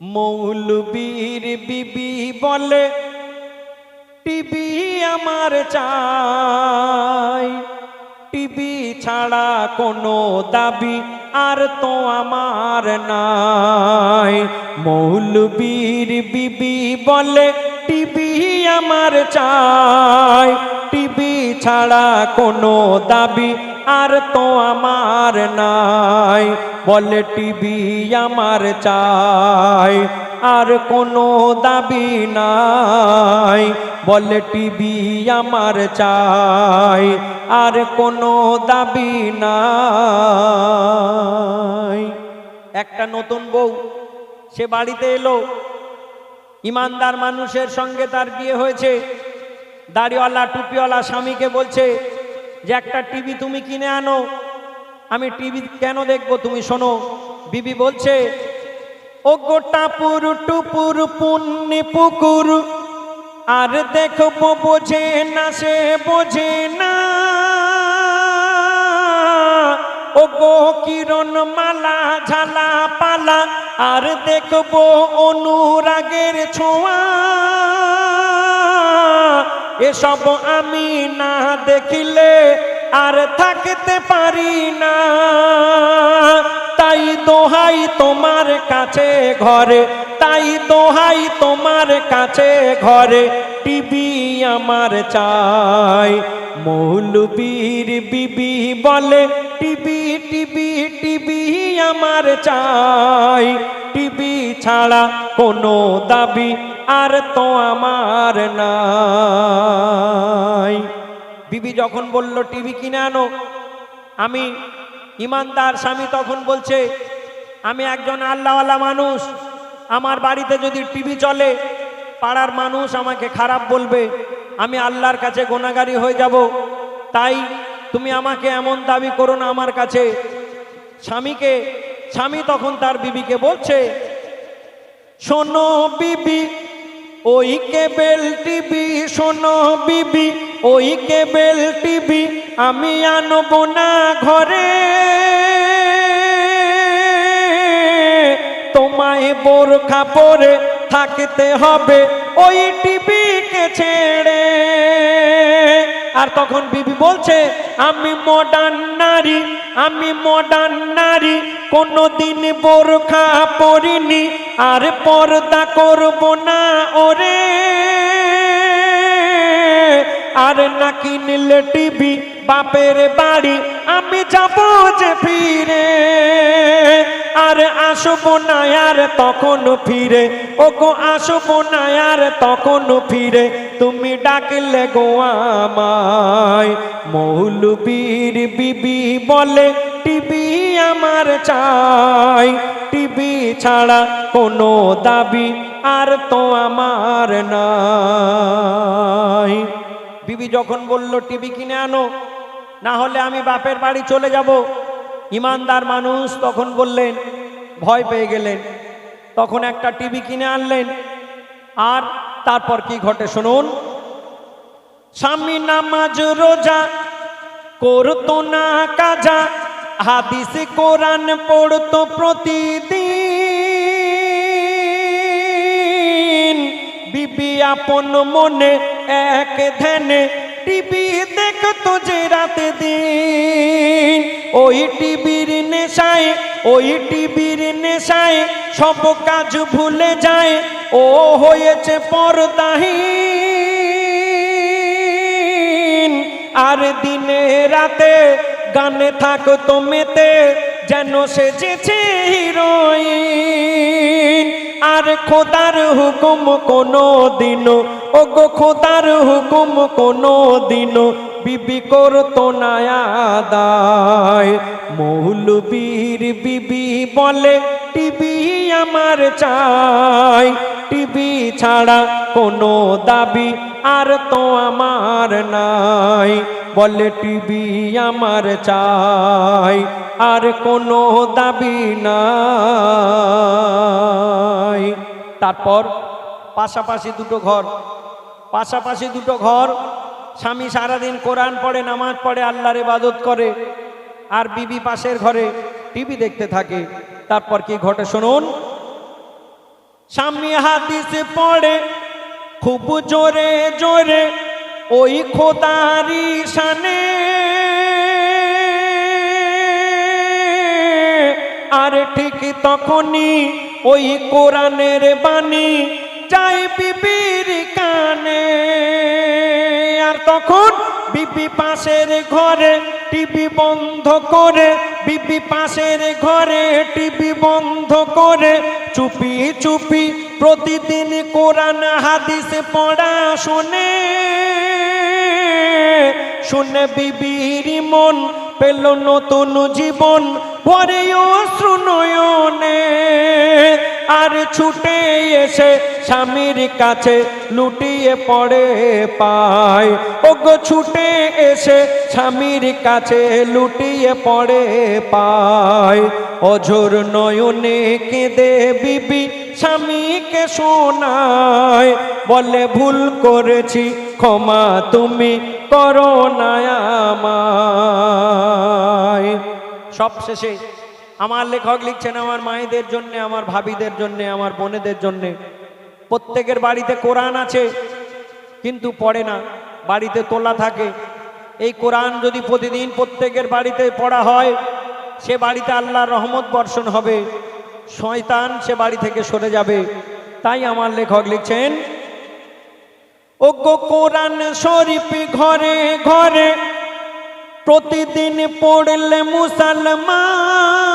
মৌলবীর বিবি বলে টিভি আমার চাই। টিভি ছাড়া কোনো দাবি আর তো আমার নাই। মৌলবীর বিবি বলে টিভি আমার চাই। টিভি ছাড়া কোনো দাবি আর তো আমার নাই। বলে টিভি আমার চাই, আর কোনো দাবি নাই। বলে টিভি আমার চাই, আর কোনো দাবি নাই। একটা নতুন বউ, সে বাড়িতে এলো। ইমানদার মানুষের সঙ্গে তার বিয়ে হয়েছে। দাড়িওয়ালা, টুপিওয়ালা স্বামীকে বলছে যে একটা টিভি তুমি কিনে আনো। আমি টিভি কেন দেখব তুমি শোনো। বিবি বলছে, ও গোটাপুর টুপুর পুণ্যি পুকুর, আর দেখব বোঝে না সে বোঝে না। ও গো কিরণ মালা ঝালা পালা আর দেখব অনুরাগের ছোঁয়া। এসব আমি না দেখিলে আর থাকতে পারি না। তাই দোহাই তোমার কাছে ঘরে, তাই দোহাই তোমার কাছে ঘরে। টিভি আমার চাই, মৌলবীর বিবি বলে, টিভি টিভি টিভি আমার চাই। টিভি ছাড়া কোনো দাবি আর তো আমার নাই। বিবি যখন বলল, টিভি কিনে আনো। আমি ইমানদার স্বামী তখন বলছে, আমি একজন আল্লাহওয়ালা মানুষ। আমার বাড়িতে যদি টিভি চলে, পাড়ার মানুষ আমাকে খারাপ বলবে। আমি আল্লাহর কাছে গোনাগারি হয়ে যাব। তাই তুমি আমাকে এমন দাবি করো না আমার কাছে। স্বামীকে, স্বামী তখন তার বিবিকে বলছে, শোনো বিবি ওই কেবেল টিভি, শোনো বিবি, ওই কেবেল টিভি, আমি আনব না ঘরে। তোমায় বোরখা পরে থাকতে হবে, ওই টিভিকে ছেড়ে। আর তখন বিবি বলছে, আমি মডার্ন নারী, আমি মডার্ন নারী, কোনোদিন বোরখা পরিনি আর পর্দা করব না ওরে। আর না কিনলে টিভি, বাপের বাড়ি, আমি যাব যে ফিরে। আর আসব না আর তখন ফিরে ও গো আসব না আর তখন ফিরে তুমি ডাকলে গো আমায়। মৌলবীর বিবি বলে, টিভি আমার চাই। টিভি ছাড়া কোনো দাবি আর তো আমার নাই। বিবি যখন বলল, টিভি কিনে আনো, না হলে আমি বাপের বাড়ি চলে যাব। ইমানদার মানুষ তখন বললেন, ভয় পেয়ে গেলেন। তখন একটা টিভি কিনে আনলেন। আর তারপর কি ঘটে শুনুন? স্বামী নামাজ, রোজা করতো না, কাজা। হাদিস, কোরআন পড়তো প্রতিদিন। বিবি আপন মনে এক ধ্যানে টিভি দেখতো যে রাতে দিন। ওই টিভির নেশায়, ওই টিভির নেশায় সব কাজ ভুলে যায়। ও হয়েছে পর্দাহীন। আর দিনে রাতে গানে থাকতো মেতে যেন সেজেছে হিরোইন। আর খোদার হুকুম কোনো দিন ও গো খোদার হুকুম কোনো দিন বিবি করতো না আদায়। মৌলবীর বিবি বলে, টিভি আমার চাই। টিভি ছাড়া কোনো দাবি আর তো আমার নাই। বলে টিভি আমার চাই, আর কোনো দাবি নাই। তারপর পাশাপাশি দুটো ঘর, পাশাপাশি দুটো ঘর। স্বামী সারাদিন কোরআন পড়ে, নামাজ পড়ে, আল্লাহর ইবাদত করে, আর বিবি পাশের ঘরে টিভি দেখতে থাকে। তারপর কি ঘটে শুনুন? স্বামী হাদিস পড়ে, খুব জোরে জোরে, ওই খোদারি শানে। আর ঠিক তখনই ওই কোরআনের বাণী চাই বিবির কানে। আর তখন বিবি পাশের ঘরে টিভি বন্ধ করে, বিবি পাশের ঘরে টিভি বন্ধ করে চুপি চুপি প্রতিদিন কোরআন হাদিস পড়া শুনে। শুনে বিবির মন পেল নতুন জীবন, পরে অশ্রু নয়নে। আর ছুটে এসে স্বামীর কাছে লুটিয়ে পড়ে পায়। ওগো, ছুটে এসে স্বামীর কাছে লুটিয়ে পড়ে পায়। অঝোর নয়নে কেঁদে বিবি স্বামীকে শোনায়, বলে, ভুল করেছি, ক্ষমা তুমি করো সব শেষে আমার লেখক লিখছেন, আমার মায়েদের জন্য, আমার ভাবিদের জন্য, আমার বোনেদের জন্য প্রত্যেকের বাড়িতে কোরআন আছে, কিন্তু পড়ে না, বাড়িতে তোলা থাকে। এই কোরআন যদি প্রতিদিন প্রত্যেকের বাড়িতে পড়া হয়, সে বাড়িতে আল্লাহর রহমত বর্ষণ হবে, শয়তান সে বাড়ি থেকে সরে যাবে। তাই আমার লেখক লিখছেন, ওগো কোরআন শরীফ ঘরে ঘরে প্রতিদিন পড়লে মুসলমান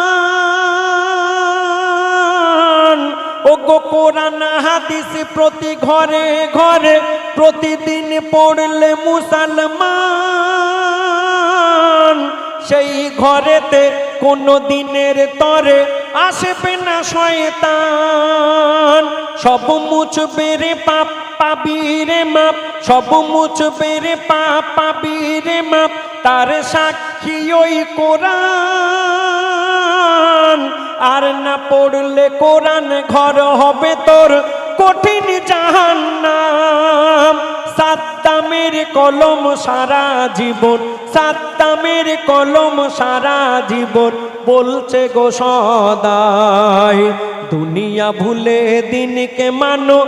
ওগো কোরআন হাদিস প্রতি ঘরে ঘরে প্রতিদিন পড়লে মুসলমান সেই ঘরেতে কোনো দিনের তরে আসবে না শয়তান। সব মুছবে রে পাপ পাবি রে মাপ, সব মুছবে রে পাপ পাবি রে মাপ, তার সাক্ষী ওই কোরআন। আর না পড়লে কোরআন ঘর হবে তোর কঠিন জাহান্নাম। সাদ্দামের কলম সারা জীবন সাদ্দামের কলম সারা জীবন বলছে গো সদাই, দুনিয়া ভুলে দিনকে মানো,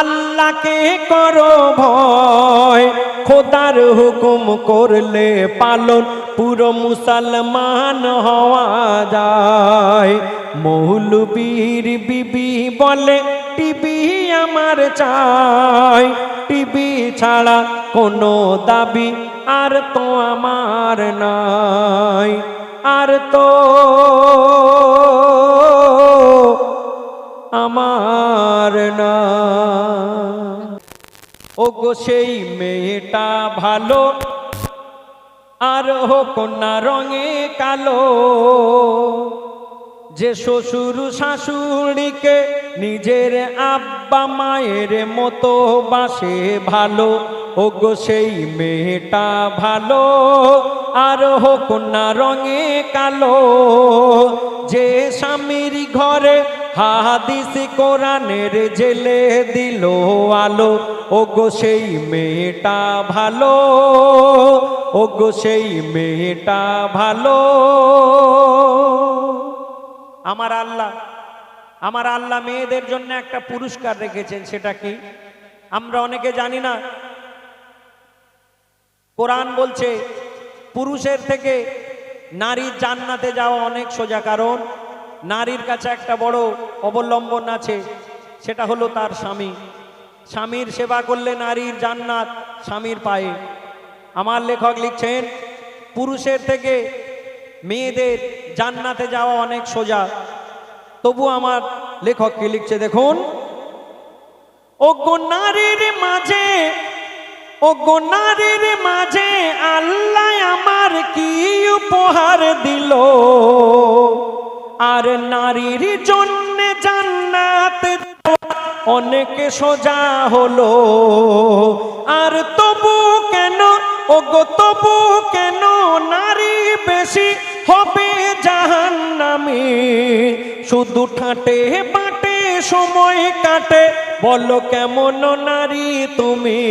আল্লাহকে করো ভয়। খোদার হুকুম করলে পালন পুরো মুসলমান হওয়া যায়। মৌলবীর বিবি বলে টিভি আমার চাই। টিভি ছাড়া কোনো দাবি আর তো আমার নাই। আর তো আমার না ও গো সেই মেয়েটা ভালো, আর হোক না রঙে কালো। যে শ্বশুর শাশুড়িকে নিজের আব্বা মায়ের মতো বাসে ভালো ও গো সেই মেয়েটা ভালো। আর হোক না রঙে কালো, যে স্বামীর ঘরে হাদিস কোরআনের জেলে দিল আলো ও গো সেই মেয়েটা ভালো ও গো সেই মেয়েটা ভালো। আমার আল্লাহ আমার আল্লাহ মেয়েদের জন্য একটা পুরস্কার রেখেছেন, সেটা কি? আমরা অনেকে জানি না। কোরআন বলছে, পুরুষের থেকে নারীর জান্নাতে যাওয়া অনেক সোজা, কারণ নারীর কাছে একটা বড় অবলম্বন আছে, সেটা হলো তার স্বামী। স্বামীর সেবা করলে নারীর জান্নাত স্বামীর পায়ে। আমার লেখক লিখছেন, পুরুষের থেকে মেয়েদের জান্নাতে যাওয়া অনেক সোজা। তবু আমার লেখক কি লিখছে দেখুন? গো নারীর মাঝে গো নারীর মাঝে আল্লাহ আমার কি উপহার দিল? আর নারীর জন্য জান্নাত অনেক সোজা হলো। আর তবু কেন গো তবু কেন নারী বেশি শুধু ঠাটে বাটে, সময় কাটে। বলো কেমন নারী তুমি?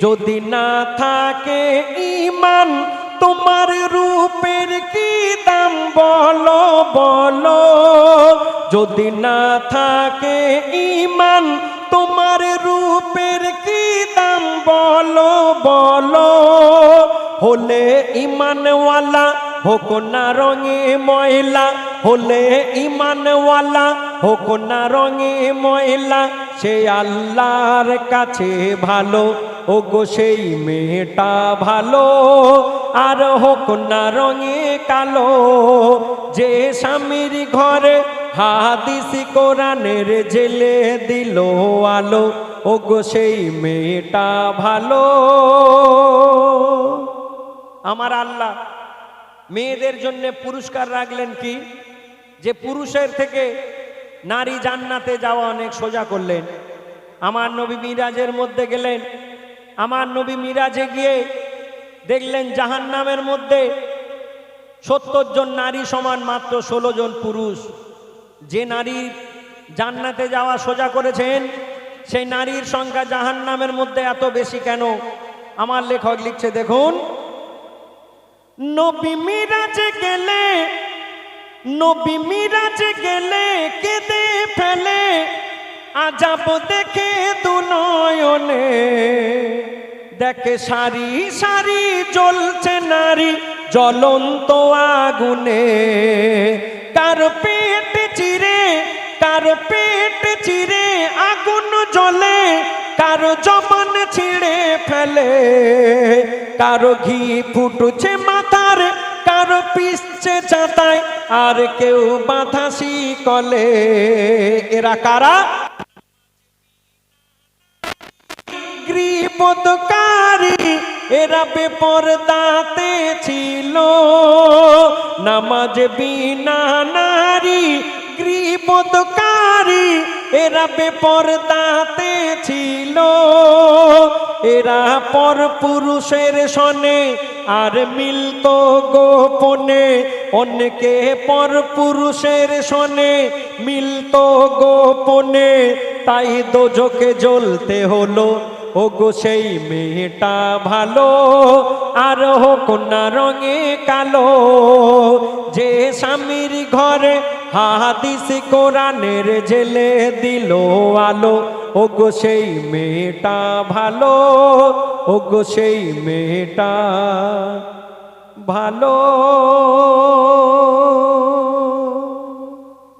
যদি না থাকে ইমান তোমার রূপের কি দাম? বলো বলো। যদি না থাকে ইমান তোমার রূপের কি দাম? বলো বলো। হলে ইমানওয়ালা হোক না রঙে ময়লা হলে ইমানওয়ালা, হোক না রঙে ময়লা, সে আল্লাহর কাছে ভালো ও গো সেই মেয়েটা ভালো। আর হোক না রঙে কালো, যে স্বামীর ঘরে হাদিস কোরআনের জেলে দিল আলো ও গো সেই মেয়েটা ভালো। আমার আল্লাহ, মেয়েদের জন্য পুরস্কার রাখলেন কি? যে পুরুষের থেকে নারী জান্নাতে যাওয়া অনেক সোজা করলেন। আমার নবী মিরাজের মধ্যে গেলেন। আমার নবী মিরাজে গিয়ে দেখলেন জাহান্নামের মধ্যে সত্তর জন নারী সমান মাত্র ষোলো জন পুরুষ। যে নারী জান্নাতে যাওয়া সোজা করেছেন, সেই নারীর সংখ্যা জাহান্নামের মধ্যে এত বেশি কেন? আমার লেখক লিখছে, দেখুন, নবী মিরাজে গেলে নবী মিরাজে গেলে কেঁদে ফেলে, আজাব দেখে দুনয়নে। দেখে সারি সারি জ্বলছে নারী জ্বলন্ত আগুনে। কার পেট চিরে, কার পেট চিরে আগুন জ্বলে, কারও জমান ছিঁড়ে ফেলে, কারও ঘি ফুটছে কারও পিসছে চাতায় আর কেউ বাধা শিকলে। এরা কারা? গৃহপদকারী এরা বেপরদাতে ছিল। নামাজ বিনা নারী গৃহপদকারী এরা বেপরদাতে ছিল। এরা পর পুরুষের সনে আর মিলতো গোপনে। অনেকে পর পুরুষের সনে মিলতো গোপনে। তাই দোজকে জ্বলতে হলো। ও গো সেই মেয়েটা ভালো। আর হোক না রঙে কালো। যে স্বামীর ঘরে হাদিস কোরআনের জেলে দিল আলো। ও গো সেই মেয়েটা ভালো ওগো সেই মেয়েটা ভালো।